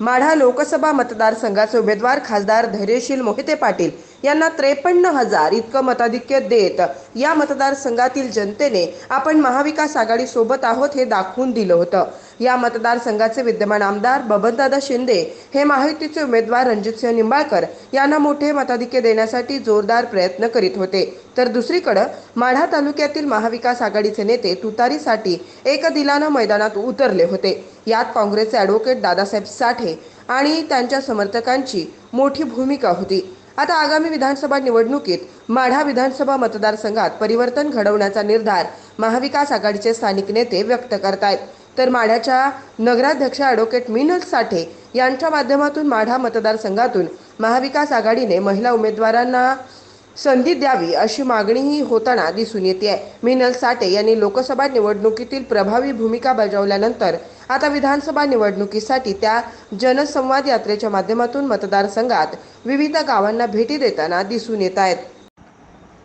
माढा लोकसभा मतदारसंघाचे उमेदवार खासदार धैर्यशील मोहिते पाटील यांना त्रेपन्न हजार इतकं मताधिक्य देत या मतदारसंघातील जनतेने आपण महाविकास आघाडी सोबत आहोत हे दाखवून दिलं होतं. या मतदारसंघाचे विद्यमान आमदार बबनदादा शिंदे हे माहितीचे उमेदवार रणजितसिंह निंबाळकर यांना मोठे मताधिक्य देण्यासाठी जोरदार प्रयत्न करीत होते. तर दुसरीकडं माढा तालुक्यातील महाविकास आघाडीचे नेते तुतारीसाठी एक दिलानं मैदानात उतरले होते. यात काँग्रेसचे ॲडव्होकेट दादासाहेब साठे आणि त्यांच्या समर्थकांची मोठी भूमिका होती. आता आगामी विधानसभा निवडणुकीत माढा विधानसभा मतदारसंघात परिवर्तन घडवण्याचा निर्धार महाविकास आघाडीचे स्थानिक नेते व्यक्त करतायत. तर माढ्याच्या नगराध्यक्ष ॲडव्होकेट मिनल साठे यांच्या माध्यमातून माढा मतदारसंघातून महाविकास आघाडीने महिला उमेदवारांना संधी द्यावी अशी मागणीही होताना दिसून येते मिनल साठे यांनी लोकसभा निवडणुकीतील प्रभावी भूमिका बजावल्यानंतर आता विधानसभा निवडणुकीसाठी त्या जनसंवाद यात्रेच्या माध्यमातून मतदारसंघात विविध गावांना भेटी देताना दिसून येत आहेत.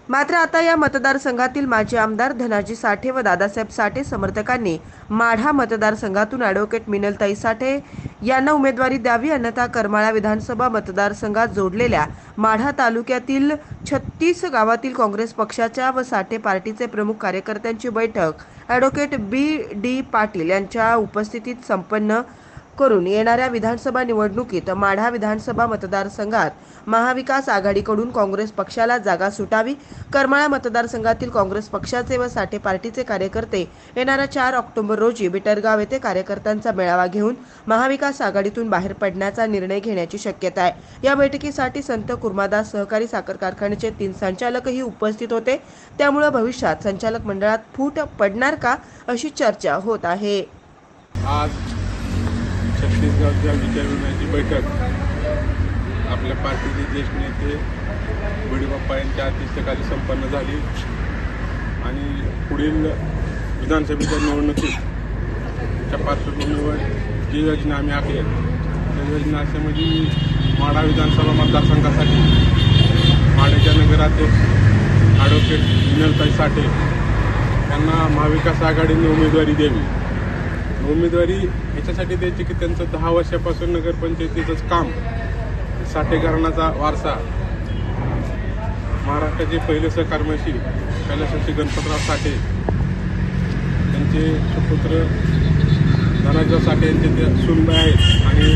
मात्र आता या मतदारसंघातील माजी आमदार धनाजी साठे व दादासाहेब साठे समर्थकांनी माढा मतदारसंघातून ॲडव्होकेट मिनलताई साठे यांना उमेदवारी द्यावी अन्यथा करमाळा विधानसभा मतदारसंघात जोडलेल्या माढा तालुक्यातील छत्तीस गावातील काँग्रेस पक्षाच्या व साठे पार्टीचे प्रमुख कार्यकर्त्यांची बैठक ॲडव्होकेट बी डी पाटील यांच्या उपस्थितीत संपन्न करून येणाऱ्या विधानसभा निवडणुकीत माढा विधानसभा मतदारसंघात महाविकास आघाडीकडून काँग्रेस पक्षाला जागा सुटावी करमाळा मतदारसंघातील काँग्रेस पक्षाचे व साठे पार्टीचे कार्यकर्ते येणाऱ्या चार ऑक्टोबर रोजी बिटरगाव येथे कार्यकर्त्यांचा मेळावा घेऊन महाविकास आघाडीतून बाहेर पडण्याचा निर्णय घेण्याची शक्यता आहे. या बैठकीसाठी संत कुर्मादास सहकारी साखर कारखान्याचे तीन संचालकही उपस्थित होते. त्यामुळे भविष्यात संचालक मंडळात फूट पडणार का अशी चर्चा होत आहे. आज छत्तीसगडच्या विचारविण्याची बैठक. आपल्या पार्टीचे ज्येष्ठ नेते बडीबाप्पा यांच्या अध्यक्षतेखाली संपन्न झाली. आणि पुढील विधानसभेच्या निवडणुकीच्या पार्श्वभूमीवर जी योजना आम्ही आखली त्या योजना अशा म्हणजे माढा विधानसभा मतदारसंघासाठी माढ्याच्या नगराध्यक्ष ॲडव्होकेट विनलताई साठे यांना महाविकास आघाडीने उमेदवारी द्यावी. उमेदवारी याच्यासाठी द्यायची की त्यांचं दहा वर्षापासून नगरपंचायतीचंच काम साठेकरणाचा वारसा. महाराष्ट्राचे पहिले सहकारमशी कैलासाची गणपतराव साठे त्यांचे सुपुत्र धनाजीराव साठे यांचे ते सुनबाई आहेत. आणि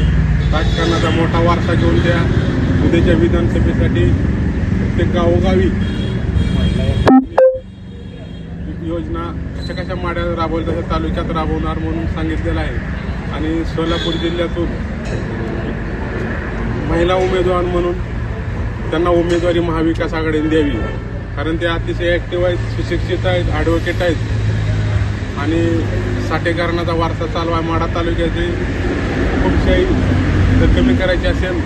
राजकारणाचा मोठा वारसा घेऊन त्या उद्याच्या विधानसभेसाठी प्रत्येक गावोगावी योजना कशा कशा माड्या राबवल्या तशा तालुक्यात राबवणार म्हणून सांगितलेलं आहे. आणि सोलापूर जिल्ह्यातून महिला उमेदवार म्हणून त्यांना उमेदवारी महाविकास आघाडीने द्यावी. कारण ते अतिशय ॲक्टिव्ह आहेत सुशिक्षित आहेत ॲडव्होकेट आहेत. आणि साठेकरणाचा वारसा चालू आहे. माढा तालुक्याची खूपशाही जर कमी करायची असेल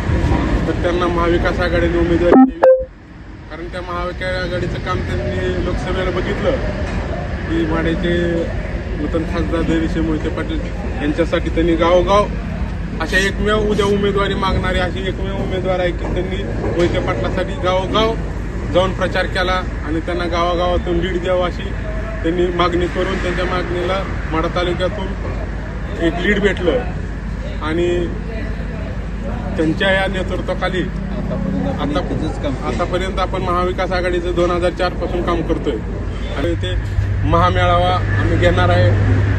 तर त्यांना महाविकास आघाडीने उमेदवारी द्यावी. कारण त्या महाविकास आघाडीचं काम त्यांनी लोकसभेला बघितलं. की माड्याचे नूतन खासदार धैर्यशील मोहिते पाटील यांच्यासाठी त्यांनी गावोगाव अशा एकमेव उद्या उमेदवारी मागणारे असे एकमेव उमेदवार आहे की त्यांनी मोहिते पाटलासाठी गावोगाव जाऊन प्रचार केला आणि त्यांना गावागावातून लीड द्यावं अशी त्यांनी मागणी करून त्यांच्या मागणीला माडा तालुक्यातून एक लीड भेटलं. आणि त्यांच्या या नेतृत्वाखाली आता आतापर्यंत आपण महाविकास आघाडीचं दोन हजार चारपासून काम करतोय. आणि ते महामेळावा आम्ही घेणार आहे.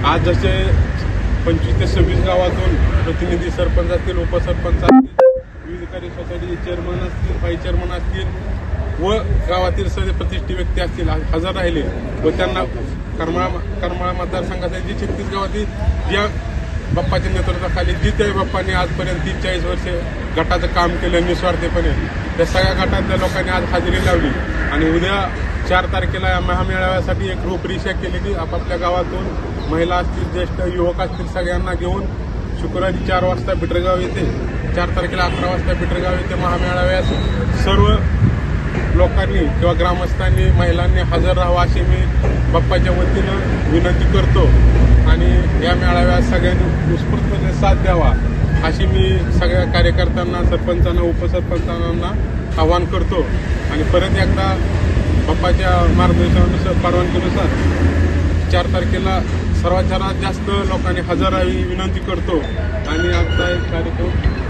आज जसे पंचवीस ते सव्वीस गावातून प्रतिनिधी सरपंच असतील उपसरपंच असतील विविध कार्य सोसायटीचे चेअरमन असतील व्हाईस चेअरमन असतील व गावातील सर्व प्रतिष्ठित व्यक्ती असतील हजर राहिले व त्यांना करमाळा करमाळा मतदारसंघातील जी छत्तीस गावातील ज्या बाप्पाच्या नेतृत्वाखाली जी त्या आजपर्यंत तीस चाळीस वर्षे गटाचं काम केलं निस्वार्थीपणे त्या सगळ्या गटातल्या लोकांनी आज हजेरी लावली. आणि उद्या चार तारखेला या महामेळाव्यासाठी एक रूपरेषा केली की आपापल्या गावातून महिला असतील ज्येष्ठ युवक असतील सगळ्यांना घेऊन शुक्रवारी चार वाजता बिटरगाव येथे चार तारखेला अकरा वाजता बिटरगाव येथे महामेळाव्यास सर्व लोकांनी किंवा ग्रामस्थांनी महिलांनी हजर राहावं अशी मी बाप्पाच्या वतीनं विनंती करतो. आणि या मेळाव्यात सगळ्यांनी उत्स्फूर्तपणे साथ द्यावा अशी मी सगळ्या कार्यकर्त्यांना सरपंचांना उपसरपंचांना आवाहन करतो. आणि परत एकदा बाप्पाच्या मार्गदर्शनानुसार परवानगीनुसार चार तारखेला सर्वात सर्वात जास्त लोकांनी हजर राहावी विनंती करतो. आणि आजचा एक कार्यक्रम